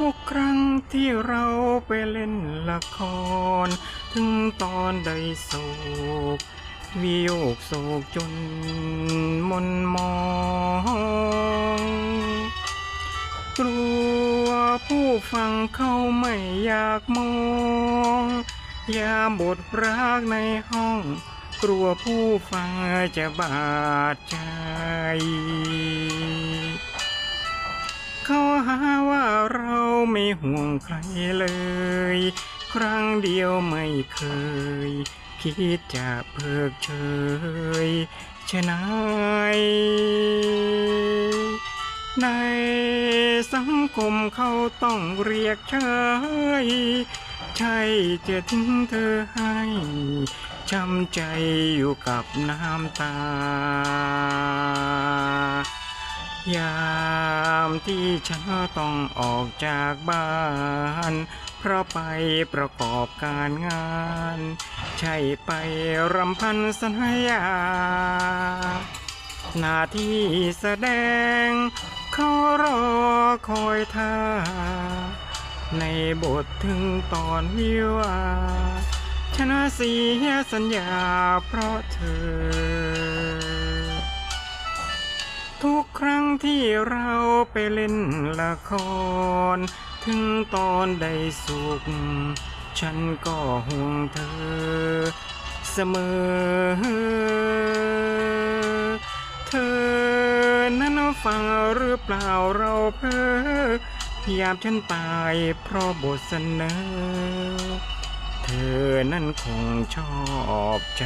ทุกครั้งที่เราไปเล่นละคร ถึงตอนใดโศกวิโยกโศกจนมนมองกลัวผู้ฟังเขาไม่อยากมองยามบทรักในห้อง กลัวผู้ฟังจะบาดใจ ไม่ห่วงใครเลย ครั้งเดียวไม่เคย คิดจะเพิกเฉยชนายในสังคมเขาต้องเรียกเชยใช่จะทิ้งเธอให้ช้ำใจอยู่กับน้ำตา อย่า ที่ฉันต้องออกจากบ้าน เพราะไปประกอบการงาน ใช่ไปรำพันสัญญา หน้าที่แสดง เขารอคอยท่า ในบทถึงตอนวิวาชนะเสียสัญญาเพราะเธอ ทุกครั้งที่เราไปเล่นละคร ถึงตอนใดสุข ฉันก็ห่วงเธอ เสมอ เธอนั้นฟังหรือเปล่าเราเพ้อยามฉันตายเพราะบทเสนอ เธอนั้นคงชอบใจ